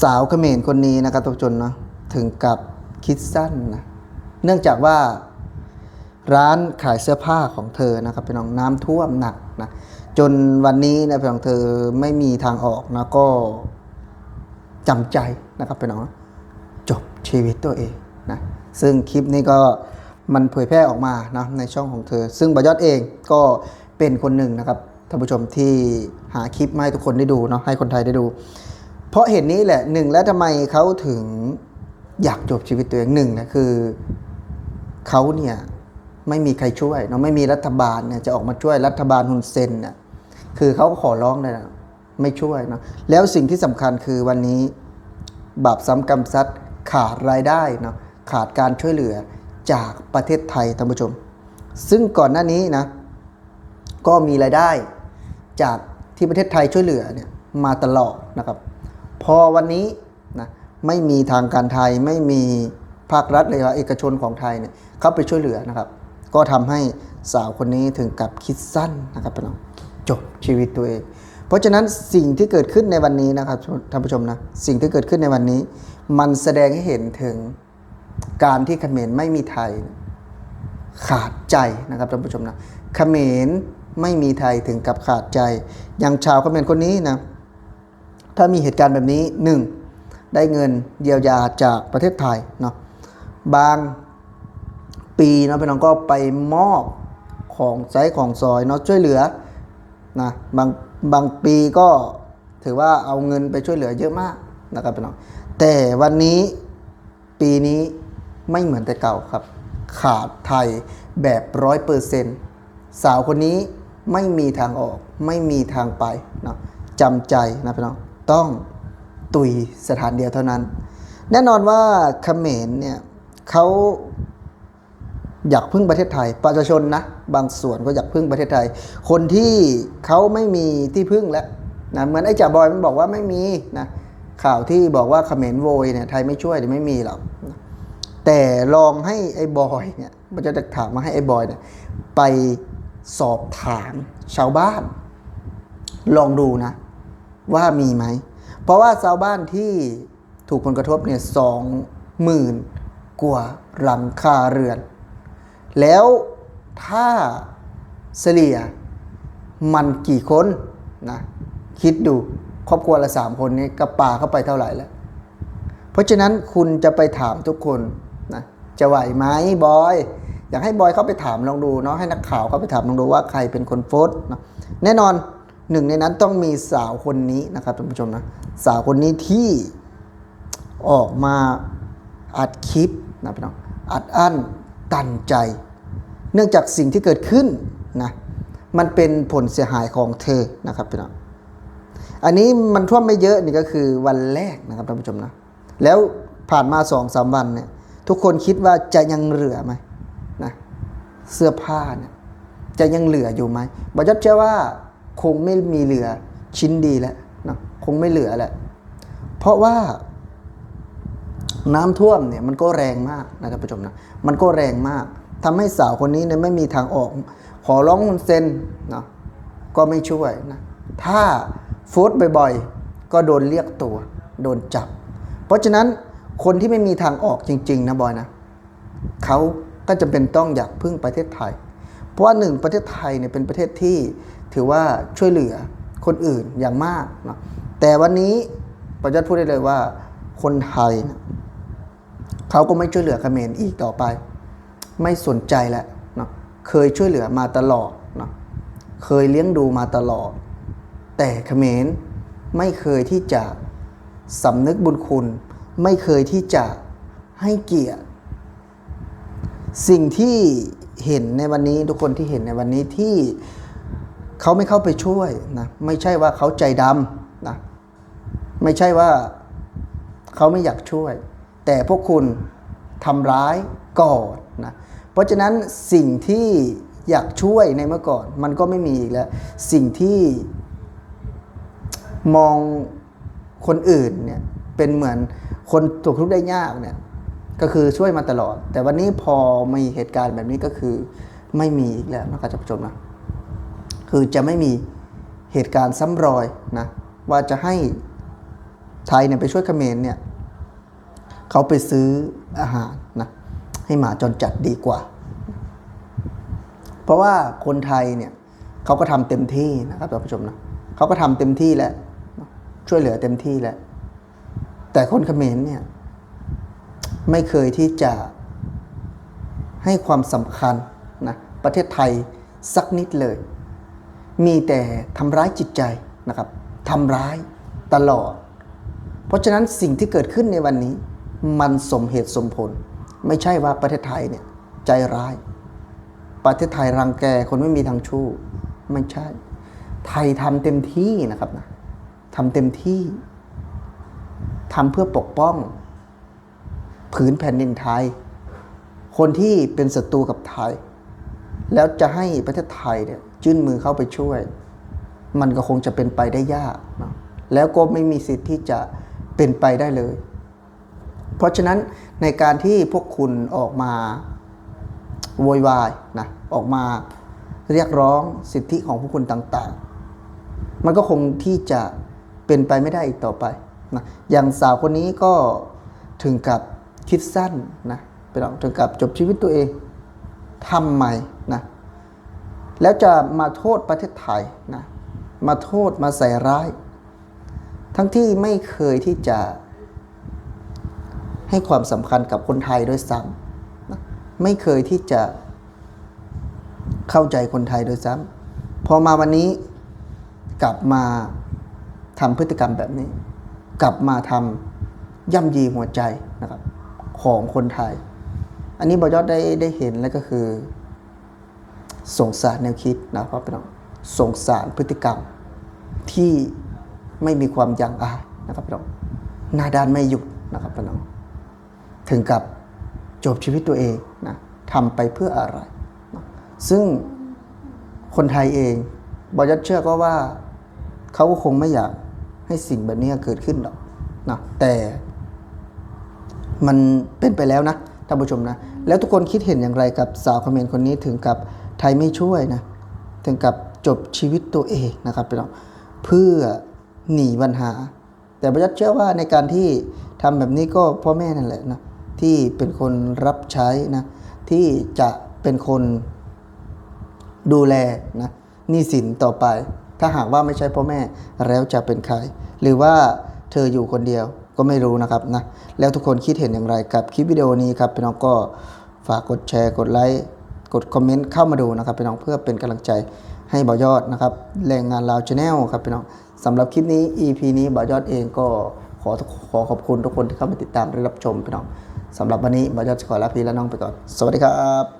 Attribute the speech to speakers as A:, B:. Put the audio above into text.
A: สาวเขมรคนนี้นะครับทุกชนเนาะถึงกับคิดสั้นนะเนื่องจากว่าร้านขายเสื้อผ้าของเธอนะครับเป็นน้องน้ำท่วมหนักนะจนวันนี้นะพี่น้องเธอไม่มีทางออกนะก็จำใจนะครับพี่น้องจบชีวิตตัวเองนะซึ่งคลิปนี้ก็มันเผยแพร่ออกมานะในช่องของเธอ ซึ่งบยอดเองก็เป็นคนหนึ่งนะครับท่านผู้ชมที่หาคลิปมาให้ทุกคนได้ดูเนาะให้คนไทยได้ดู เพราะเหตุนี้แหละหนึ่งแล้วทำไมเขาถึงอยากจบชีวิตตัวเองหนึ่งนะคือเขาเนี่ยไม่มีใครช่วยเนาะไม่มีรัฐบาลเนี่ยจะออกมาช่วยรัฐบาลฮุนเซนเนี่ยคือเขาก็ขอร้องเลยนะไม่ช่วยเนาะแล้วสิ่งที่สำคัญคือวันนี้บาปซ้ำกรรมซัดขาดรายได้เนาะขาดการช่วยเหลือจากประเทศไทยท่านผู้ชม ซึ่งก่อนหน้านี้นะก็มีรายได้จากที่ประเทศไทยช่วยเหลือเนี่ยมาตลอดนะครับ พอวันนี้นะไม่มีทางการไทยไม่มีภาครัฐเลยว่าเอกชนของไทยเนี่ยเข้าไปช่วยเหลือนะครับ ก็ทำให้สาวคนนี้ถึงกับคิดสั้นนะครับพี่น้องจบชีวิตตัวเอง เพราะฉะนั้นสิ่งที่เกิดขึ้นในวันนี้นะครับท่านผู้ชมนะสิ่งที่เกิดขึ้นในวันนี้ มันแสดงให้เห็นถึงการที่เขมรไม่มีไทย ขาดใจนะครับท่านผู้ชมนะเขมรไม่มีไทยถึงกับขาดใจอย่างชาวเขมรคนนี้นะ ถ้ามีเหตุการณ์แบบนี้หนึ่งได้เงินเยียวยาจากประเทศไทยเนาะบางปีเนาะพี่น้องก็ไปมอบของไซส์ของซอยเนาะช่วยเหลือนะบางบางปีก็ถือว่าเอาเงินไปช่วยเหลือเยอะมากนะครับพี่น้องแต่วันนี้ปีนี้ไม่เหมือนแต่เก่าครับ ขาดไทยแบบร้อยเปอร์เซ็นต์สาวคนนี้ไม่มีทางออกไม่มีทางไปเนาะจำใจนะพี่น้อง ต้องตุยสถานเดียวเท่านั้น แน่นอนว่าเขมรเนี่ยเขาอยากพึ่งประเทศไทย ประชาชนนะบางส่วนก็อยากพึ่งประเทศไทย คนที่เขาไม่มีที่พึ่งแล้วนะเหมือนไอ้จ่าบอยมันบอกว่าไม่มีนะข่าวที่บอกว่าเขมรโวยเนี่ยไทยไม่ช่วยไม่มีหรอกแต่ลองให้ไอ้บอยเนี่ยมันจะถามมาให้ไอ้บอยเนี่ยไปสอบถามชาวบ้าน ลองดูนะ ว่ามีไหม เพราะว่าชาวบ้านที่ถูกผลกระทบเนี่ยสองหมื่นกว่าหลังคาเรือน แล้วถ้าเฉลี่ยมันกี่คนนะคิดดูครอบครัวละสามคนนี้ก็ปาเข้าไปเท่าไหร่แล้ว เพราะฉะนั้นคุณจะไปถามทุกคนนะจะไหวไหมบอยอยากให้บอยเข้าไปถามลองดูเนาะให้นักข่าวเข้าไปถามลองดูว่าใครเป็นคนโพสต์เนาะแน่นอน หนึ่งในนั้นต้องมีสาวคนนี้นะครับท่านผู้ชมนะสาวคนนี้ที่ออกมาอัดคลิปนะพี่น้องอัดอั้นตันใจ เนื่องจากสิ่งที่เกิดขึ้นนะมันเป็นผลเสียหายของเธอนะครับพี่น้องอันนี้มันท่วมไม่เยอะนี่ก็คือวันแรกนะครับท่านผู้ชมนะแล้วผ่านมาสองสามวันเนี่ยทุกคนคิดว่าจะยังเหลือไหมนะเสื้อผ้าเนี่ยจะยังเหลืออยู่ไหมบอจัดเชื่อว่า คงไม่มีเหลือชิ้นดีแล้วนะคงไม่เหลือแหละเพราะว่าน้ำท่วมเนี่ยมันก็แรงมากนะท่านผู้ชมนะมันก็แรงมากทำให้สาวคนนี้เนี่ยไม่มีทางออก ขอร้องคุณเซนเนาะก็ไม่ช่วยนะถ้าโฟดบ่อยๆ ก็โดนเรียกตัว โดนจับ เพราะฉะนั้นคนที่ไม่มีทางออกจริง ๆ นะบอยนะเขาก็จำเป็นต้องอยากพึ่งประเทศไทย เพราะว่าหนึ่งประเทศไทยเนี่ยเป็นประเทศที่ถือว่าช่วยเหลือคนอื่นอย่างมากนะแต่วันนี้ประจัดพูดได้เลยว่าคนไทยเนี่ยเขาก็ไม่ช่วยเหลือเขมรอีกต่อไป ไม่สนใจแล้วนะเคยช่วยเหลือมาตลอดนะเคยเลี้ยงดูมาตลอด แต่เขมรไม่เคยที่จะสำนึกบุญคุณ ไม่เคยที่จะให้เกียรติ สิ่งที่ เห็นในวันนี้ทุกคนที่เห็นในวันนี้ที่เขาไม่เข้าไปช่วยนะไม่ใช่ว่าเขาใจดำนะไม่ใช่ว่าเขาไม่อยากช่วย แต่พวกคุณทำร้ายก่อนนะเพราะฉะนั้นสิ่งที่อยากช่วยในเมื่อก่อน มันก็ไม่มีอีกแล้ว สิ่งที่มองคนอื่นเนี่ยเป็นเหมือนคนตกทุกข์ได้ยากเนี่ย ก็คือช่วยมาตลอด แต่วันนี้พอมีเหตุการณ์แบบนี้ก็คือไม่มีอีกแล้วนะครับท่านผู้ชมนะคือจะไม่มีเหตุการณ์ซ้ำรอยนะว่าจะให้ไทยเนี่ยไปช่วยเขมรเนี่ยเขาไปซื้ออาหารนะให้หมาจรจัดดีกว่า เพราะว่าคนไทยเนี่ยเขาก็ทำเต็มที่นะครับท่านผู้ชมนะเขาก็ทำเต็มที่แล้วช่วยเหลือเต็มที่แล้วแต่คนเขมรเนี่ย ไม่เคยที่จะให้ความสำคัญนะประเทศไทยสักนิดเลย มีแต่ทำร้ายจิตใจนะครับทำร้ายตลอด เพราะฉะนั้นสิ่งที่เกิดขึ้นในวันนี้ มันสมเหตุสมผล ไม่ใช่ว่าประเทศไทยเนี่ยใจร้าย ประเทศไทยรังแกคนไม่มีทางชู้ไม่ใช่ ไทยทำเต็มที่นะครับนะทำเต็มที่ทำเพื่อปกป้อง ผืนแผ่นดินไทย คนที่เป็นศัตรูกับไทย แล้วจะให้ประเทศไทยเนี่ยยื่นมือเข้าไปช่วย มันก็คงจะเป็นไปได้ยากนะแล้วก็ไม่มีสิทธิ์ที่จะเป็นไปได้เลย เพราะฉะนั้นในการที่พวกคุณออกมาโวยวายนะออกมาเรียกร้องสิทธิของพวกคุณต่างๆ มันก็คงที่จะเป็นไปไม่ได้อีกต่อไปนะอย่างสาวคนนี้ก็ถึงกับ คิดสั้นนะไปลองถึงกับจบชีวิตตัวเองทำใหม่นะแล้วจะมาโทษประเทศไทยนะมาโทษมาใส่ร้าย ทั้งที่ไม่เคยที่จะ ให้ความสำคัญกับคนไทยด้วยซ้ำนะไม่เคยที่จะเข้าใจคนไทยด้วยซ้ำพอมาวันนี้กลับมาทำพฤติกรรมแบบนี้ กลับมาทำย่ำยีหัวใจนะครับ ของคนไทย อันนี้บอยอดได้ได้เห็นแล้วก็คือ สงสารแนวคิดนะครับพี่น้องสงสารพฤติกรรมที่ไม่มีความยั้งอายนะครับพี่น้องหน้าด้านไม่หยุดนะครับพี่น้องถึงกับจบชีวิตตัวเองนะทำไปเพื่ออะไรนะซึ่งคนไทยเองบอยัดเชื่อก็ว่าเขาก็คงไม่อยากให้สิ่งแบบนี้เกิดขึ้นหรอกนะแต่ มันเป็นไปแล้วนะท่านผู้ชมนะ แล้วทุกคนคิดเห็นอย่างไรกับสาวเขมรคนนี้ถึงกับไทยไม่ช่วยนะ ถึงกับจบชีวิตตัวเองนะครับพี่น้องเพื่อหนีปัญหา แต่ประยัดเชื่อว่าในการที่ทำแบบนี้ก็พ่อแม่นั่นแหละนะที่เป็นคนรับใช้นะที่จะเป็นคนดูแลนะหนี้สินต่อไป ถ้าหากว่าไม่ใช่พ่อแม่แล้วจะเป็นใคร หรือว่าเธออยู่คนเดียว ก็ไม่รู้นะครับนะแล้วทุกคนคิดเห็นอย่างไรกับคลิปวิดีโอนี้ครับพี่น้องก็ฝากกดแชร์กดไลค์กดคอมเมนต์เข้ามาดูนะครับพี่น้องเพื่อเป็นกำลังใจให้บ่อยอดนะครับแรงงานลาวชาแนลครับพี่น้องสำหรับคลิปนี้ EP นี้บ่อยอดเองก็ขอขอขอบคุณทุกคนที่เข้ามาติดตามและรับชมพี่น้องสำหรับวันนี้บ่อยอดจะขอลาพี่และน้องไปก่อน สวัสดีครับ